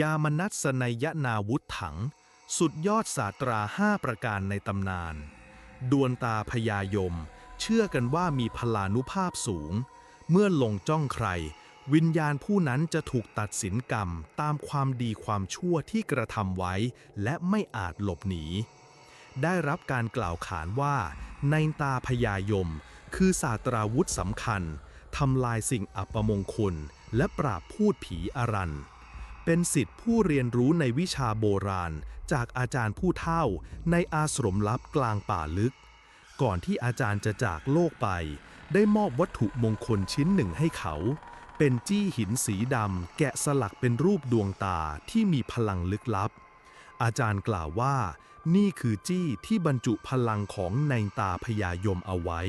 ยามนัสนยนาวุธถัง สุดยอดศาสตราห้าประการในตำนาน ดวงตาพญายม เชื่อกันว่ามีพลานุภาพสูง เมื่อลงจ้องใคร วิญญาณผู้นั้นจะถูกตัดสินกรรมตามความดีความชั่วที่กระทำไว้ และไม่อาจหลบหนี ได้รับการกล่าวขานว่า ในตาพญายม คือศาสตราวุธสำคัญทำลายสิ่งอัปมงคล และปราบพูดผีอารัน เป็นสิทธิผู้เรียนรู้ในวิชาโบราณ จากอาจารย์ผู้เฒ่าในอาสรมลับกลางป่าลึก ก่อนที่อาจารย์จะจากโลกไป ได้มอบวัตถุมงคลชิ้นหนึ่งให้เขา เป็นจี้หินสีดำแกะสลักเป็นรูปดวงตาที่มีพลังลึกลับ อาจารย์กล่าวว่า นี่คือจี้ที่บรรจุพลังของในตาพญายมเอาไว้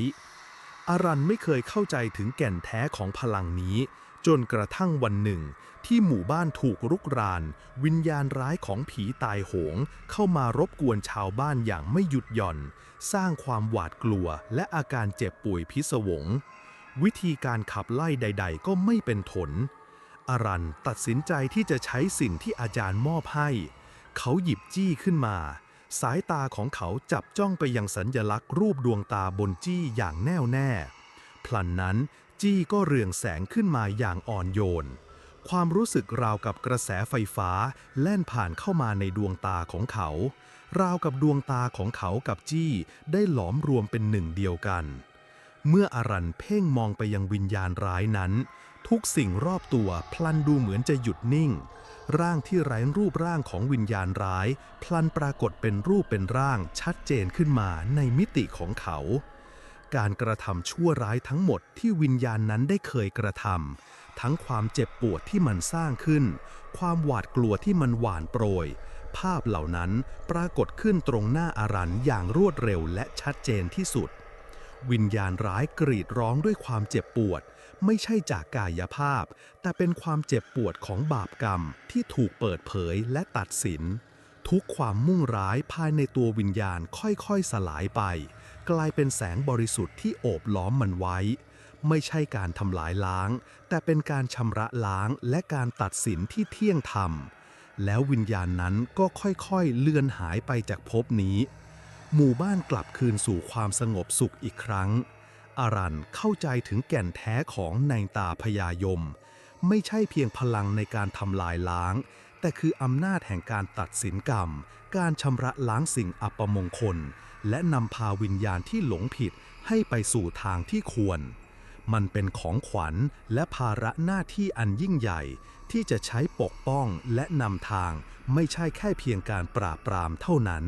อารันไม่เคยเข้าใจถึงแก่นแท้ของพลังนี้ จนกระทั่งวันหนึ่ง ที่หมู่บ้านถูกรุกราน วิญญาณร้ายของผีตายโหง เข้ามารบกวนชาวบ้านอย่างไม่หยุดหย่อน สร้างความหวาดกลัวและอาการเจ็บป่วยพิศวง วิธีการขับไล่ใด ๆ ก็ไม่เป็นผลอารันตัดสินใจที่จะใช้สิ่งที่อาจารย์มอบให้ เขาหยิบจี้ขึ้นมา สายตาของเขาจับจ้องไปยังสัญญลักษณ์รูปดวงตาบนจี้อย่างแน่วแน่ พลันนั้น จี้ก็เรืองแสงขึ้นมาอย่างอ่อนโยน ความรู้สึกราวกับกระแสไฟฟ้า แล่นผ่านเข้ามาในดวงตาของเขา ราวกับดวงตาของเขากับจี้ได้หลอมรวมเป็นหนึ่งเดียวกัน เมื่ออรันเพ่งมองไปยังวิญญาณร้ายนั้น ทุกสิ่งรอบตัวพลันดูเหมือนจะหยุดนิ่ง ร่างที่ไร้รูปร่างของวิญญาณร้าย พลันปรากฏเป็นรูปเป็นร่างชัดเจนขึ้นมาในมิติของเขา การกระทำชั่วร้ายทั้งหมดที่วิญญาณนั้นได้เคยกระทำทั้งความเจ็บปวดที่มันสร้างขึ้น ความหวาดกลัวที่มันหวานโปรย ภาพเหล่านั้นปรากฏขึ้นตรงหน้าอารันอย่างรวดเร็วและชัดเจนที่สุด วิญญาณร้ายกรีดร้องด้วยความเจ็บปวด ไม่ใช่จากกายภาพ แต่เป็นความเจ็บปวดของบาปกรรมที่ถูกเปิดเผยและตัดสิน ทุกความมุ่งร้ายภายในตัววิญญาณค่อยๆสลายไป กลายเป็นแสงบริสุทธิ์ที่โอบล้อมมันไว้ ไม่ใช่การทำลายล้าง แต่เป็นการชำระล้างและการตัดสินที่เที่ยงธรรม แล้ววิญญาณนั้นก็ค่อยๆ เลือนหายไปจากภพนี้ หมู่บ้านกลับคืนสู่ความสงบสุขอีกครั้ง อารันเข้าใจถึงแก่นแท้ของในตาพญายม ไม่ใช่เพียงพลังในการทำลายล้าง แต่คืออำนาจแห่งการตัดสินกรรม การชำระล้างสิ่งอัปมงคล และนำพาวิญญาณที่หลงผิดให้ไปสู่ทางที่ควร มันเป็นของขวัญและภาระหน้าที่อันยิ่งใหญ่ ที่จะใช้ปกป้องและนำทาง ไม่ใช่แค่เพียงการปราบปรามเท่านั้น